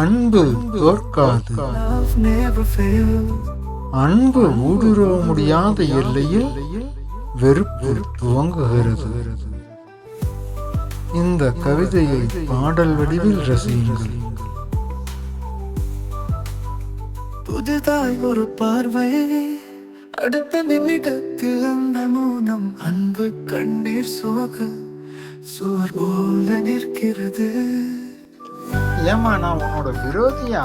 அன்பு தோற்காது அன்பு ஊடுருவ முடியாத எல்லையில் வெறுப்பு துவங்குகிறது. இந்த கவிதையை பாடல் வடிவில் ரசியுங்கள். புதிதாய் ஒரு பார்வை அடுத்த நிமிடத்தில் அந்த மௌனம் அன்பு கண்ணீர் சோக சுவர் போல நிற்கிறது. ஏமா நான் உன்னோட விரோதியா?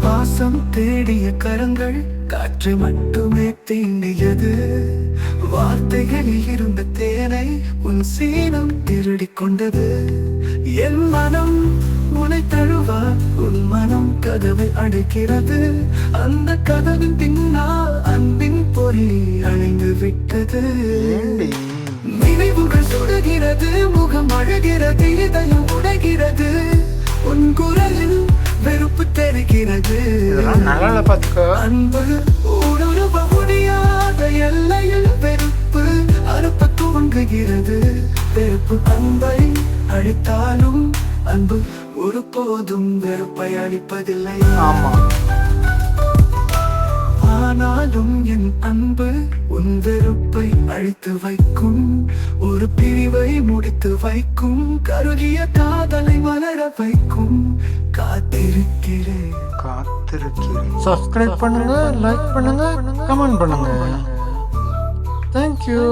பாசம் தேடிய கரங்கள் காற்று மட்டுமே தீண்டியது. வார்த்தைகளில் இருந்த தேனை உன் சீனம் திருடிக் கொண்டது. என் மனம் உனை தழுவா உன் மனம் கதவை அடைக்கிறது. அந்த கதவின் பின்னால் அன்பின் பொறி அழிந்து விட்டது. நினைவுகள் சுடுகிறது முகம் அழுகிறது இதயம் உடைகிறது. உன் குரலில் வெறுப்பு தெரிகிறது அன்பு ஊடுருவ முடியாத எல்லையில் வெறுப்பு அறுப்ப துவங்குகிறது வெறுப்பு அன்பை அழித்தாலும் அன்பு ஒருபோதும் வெறுப்பை அளிப்பதில்லை ஆமா. ஆனாலும் என் அன்பு உன் வெறுப்பை அழித்து வைக்கும் ஒரு பிரிவை முடித்து வைக்கும் கருகிய காதலை வளர வைக்கும். காத்திருக்கிறேன். காத்திருக்கிறேன். சப்ஸ்கிரைப் பண்ணுங்க லைக் பண்ணுங்க கமெண்ட் பண்ணுங்க. தேங்க்யூ